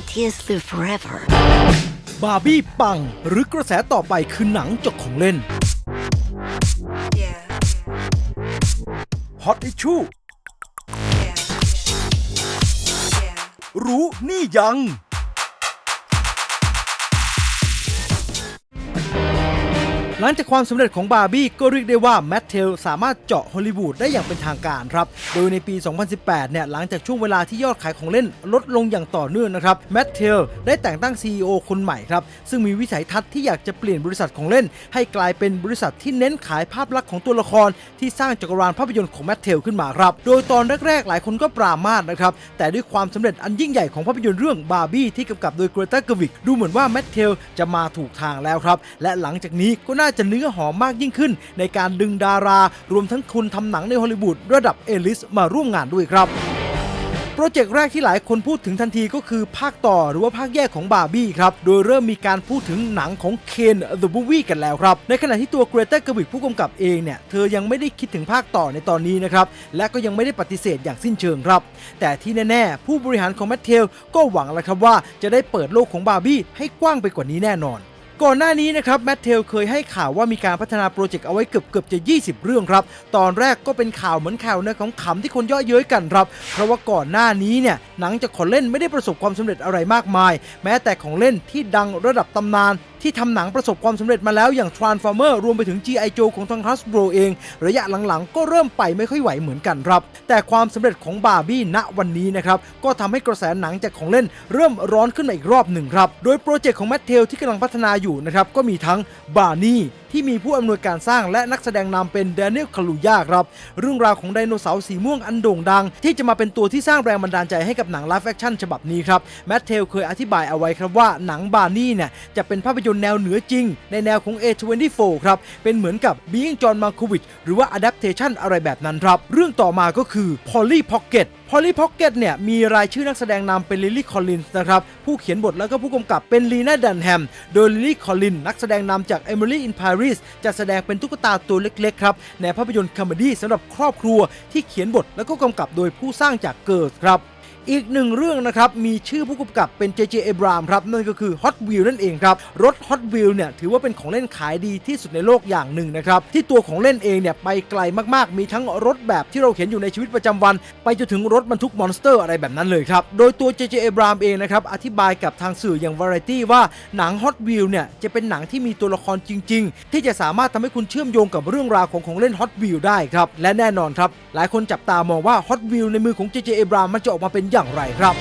Ideas live forever. บาร์บี้ปัง หรือกระแสต่อไปคือหนังจกของเล่น Yeah, Hot Issue yeah, yeah. รู้นี่ยัง หลังจากความสำเร็จของบาร์บี้ก็เรียกได้ว่าแมทเทลสามารถเจาะฮอลลีวูดได้อย่างเป็นทางการครับ โดยในปี 2018 เนี่ยหลังจากช่วงเวลาที่ยอดขายของเล่นลดลงอย่างต่อเนื่องนะครับแมทเทลได้แต่งตั้ง CEO คนใหม่ครับ ซึ่งมีวิสัยทัศน์ที่อยากจะเปลี่ยนบริษัทของเล่น ให้กลายเป็นบริษัทที่เน้นขายภาพลักษณ์ของตัวละคร ที่สร้างจักรวาลภาพยนตร์ของแมทเทลขึ้นมาครับ โดยตอนแรกๆ หลายคนก็ปรามาสนะครับ แต่ด้วยความสำเร็จอันยิ่งใหญ่ของภาพยนตร์เรื่องบาร์บี้ที่กำกับโดยเกรตาเกวิกดูเหมือนว่าแมทเทลจะมาถูกทางแล้วครับ และหลังจากนี้ก็น่าจะเนื้อหอมมากยิ่งขึ้น ในการดึงดารารวมทั้งคุณทำหนังในฮอลลีวูดระดับเอลิสมาร่วมงานด้วยครับโปรเจกต์แรกที่หลายคนพูดถึงทันทีก็คือภาคต่อหรือว่าภาคแยกของบาร์บี้ครับ โดยเริ่มมีการพูดถึงหนังของเคน The Movie กันแล้วครับ ในขณะที่ตัวเกรเตอร์กวิกผู้กำกับเองเนี่ย เธอยังไม่ได้คิดถึงภาคต่อในตอนนี้นะครับ และก็ยังไม่ได้ปฏิเสธอย่างสิ้นเชิงครับ แต่ที่แน่ ๆ ผู้บริหารของแมทเทลก็หวังแล้วครับว่าจะได้เปิดโลกของบาร์บี้ให้กว้างไปกว่านี้แน่นอน ก่อนหน้านี้นะครับแมทเทลเคยให้ข่าวว่ามีการพัฒนาโปรเจกต์เอาไว้เกือบเกือบจะ 20 เรื่องครับ ตอนแรกก็เป็นข่าวเหมือนข่าวเนื้อของขำที่คนย่อเย้ยกันครับ เพราะว่าก่อนหน้านี้เนี่ยหนังจากขอเล่นไม่ได้ประสบความสำเร็จอะไรมากมาย แม้แต่ของเล่นที่ดังระดับตำนานที่ทำหนังประสบความสำเร็จมาแล้วอย่าง Transformer รวมไปถึง G.I. Joe ของทาง Hasbro เอง ระยะหลังๆ ก็เริ่มไปไม่ค่อยไหวเหมือนกันครับ แต่ความสำเร็จของบาร์บี้ณวันนี้นะครับก็ทำให้กระแสหนังจากของเล่นเริ่มร้อนขึ้นมาอีกรอบหนึ่งครับ โดยโปรเจกต์ของแมทเทลที่กำลังพัฒนาอยู่นะครับก็มีทั้งบาร์นี่ที่มีผู้อำนวยการสร้างและนักแสดงนำเป็นแดเนียลคาลูยาครับ เรื่องราวของไดโนเสาร์สีม่วงอันโด่งดัง ที่จะมาเป็นตัวที่สร้างแรงบันดาลใจให้กับหนังไลฟ์แฟคชั่นฉบับนี้ครับ แมทเทลเคยอธิบายเอาไว้ครับว่าหนังบาร์นี่เนี่ยจะเป็นภาพยนตร์แนวเหนือจริง ในแนวของ A24 ครับ เป็นเหมือนกับ Being John Malkovich หรือว่า Adaptation อะไรแบบนั้นครับ เรื่องต่อมาก็คือ Polly Pocket Polly Pocket เนี่ยมีรายชื่อนักแสดงนำเป็นลิลลี่คอลลินส์นะครับผู้เขียนบทแล้วก็ผู้กำกับเป็นลีน่าดันแฮมโดยลิลลี่คอลลินนักแสดงนำจาก Emily in Paris จะแสดงเป็นตุ๊กตาตัวเล็กๆครับในภาพยนตร์คอมเมดี้สำหรับครอบครัวที่เขียนบทแล้วก็กำกับโดยผู้สร้างจากเกิร์สครับ อีกหนึ่งเรื่องนะครับ มีชื่อผู้กำกับเป็น JJ Abrams ครับ นั่นก็คือ Hot Wheels นั่นเองครับ รถ Hot Wheels เนี่ย ถือว่าเป็นของเล่นขายดีที่สุดในโลกอย่างหนึ่งนะครับ ที่ตัวของเล่นเองเนี่ย ไปไกลมากๆ มีทั้งรถแบบที่เราเห็นอยู่ในชีวิตประจำวัน ไปจนถึงรถบรรทุกมอนสเตอร์อะไรแบบนั้นเลยครับ โดยตัว JJ Abrams เองนะครับ อธิบายกับทางสื่ออย่าง Variety ว่าหนัง Hot Wheels เนี่ยจะเป็นหนังที่มีตัวละครจริง ๆ ที่จะสามารถทำให้คุณเชื่อมโยงกับเรื่องราวของของเล่น Hot Wheels ได้ครับและแน่นอนครับหลายคนจับตามองว่า Hot Wheels ในมือของ JJ Abrams มันจะออกมาเป็นอย่างไรครับ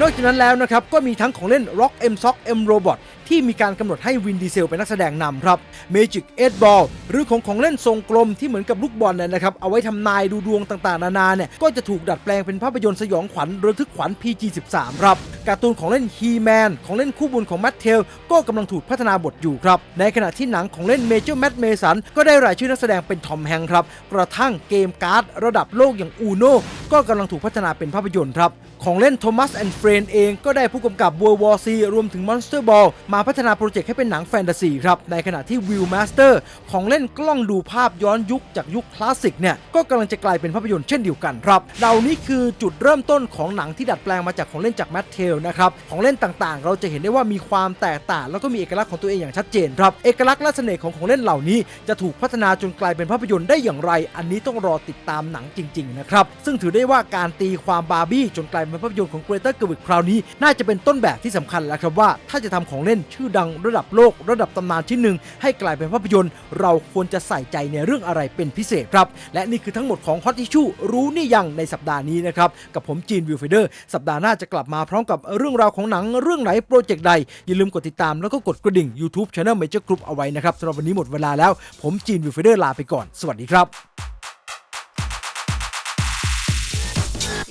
นอกจากนั้นแล้วนะครับ ก็มีทั้งของเล่น Rock M Sock M Robot ที่มีการกำหนดให้วินดีเซลเป็นนักแสดงนำครับ Magic 8 Ball หรือของของเล่นทรงกลมที่เหมือนกับลูกบอลเนี่ยนะครับ เอาไว้ทำนายดูดวงต่างๆ นานาเนี่ย ก็จะถูกดัดแปลงเป็นภาพยนตร์สยองขวัญระทึกขวัญ PG13 ครับ การ์ตูนของเล่น He-Man ของเล่นคู่บุญของ Matt t a l ก็กำลังถูกพัฒนาบทอยู่ครับ ในขณะที่หนังของเล่น Major Matt Mason ก็ได้รายชื่อนักแสดงเป็นทอมแฮงครับ กระทั่งเกมการ์ดระดับโลกอย่าง Uno ก็กำลังถูกพัฒนาเป็นภาพยนตร์ครับ ของเล่น Thomas and Friend เองก็ได้ผู้กำกับ World War C รวมถึง Monster Ball มาพัฒนาโปรเจกต์ให้เป็นหนังแฟนตาซีครับ ในขณะที่ Wheel Master ของเล่นกล้องดูภาพย้อนยุคจากยุคคลาสสิกเนี่ยก็กำลังจะกลายเป็นภาพยนตร์เช่นเดียวกันครับเหล่านี้คือจุดเริ่มต้นของหนังที่ดัดแปลงมาจากของเล่นจากแมทเทลนะครับของเล่นต่างๆ เราจะเห็นได้ว่ามีความแตกต่าง แล้วก็มีเอกลักษณ์ของตัวเองอย่างชัดเจนครับเอกลักษณ์และเสน่ห์ของของเล่นเหล่านี้ จะถูกพัฒนาจนกลายเป็นภาพยนตร์ได้อย่างไร อันนี้ต้องรอติดตามหนังจริงๆนะครับซึ่งถือได้ว่าการตีความบาร์บี้จนกลายเป็นภาพยนตร์ของเกรเตอร์เกวิกคราวนี้ น่าจะเป็นต้นแบบที่สำคัญแล้วครับว่า ถ้าจะทำของเล่นชื่อดังระดับโลก ระดับตำนานชิ้นหนึ่งให้กลายเป็นภาพยนตร์ เราควรจะใส่ใจในเรื่องอะไรเป็นพิเศษครับ และนี่คือทั้งหมดของฮอต i ิชูรู้นี่ยังในสัปดาห์นี้นะครับ กับผมจีนวิวไฟเดอร์ สัปดาห์หน้าจะกลับมาพร้อมกับเรื่องราวของหนังเรื่องไหนโปรเจกต์ใด อย่าลืมกดติดตามแล้วก็กดกระดิ่ง YouTube Channel Major Group เอาไว้นะครับสำหรับวันนี้หมดเวลาแล้ว ผมจีนวิวเฟเดอร์ลาไปก่อน สวัสดีครับ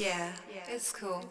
Yeah, it's cool.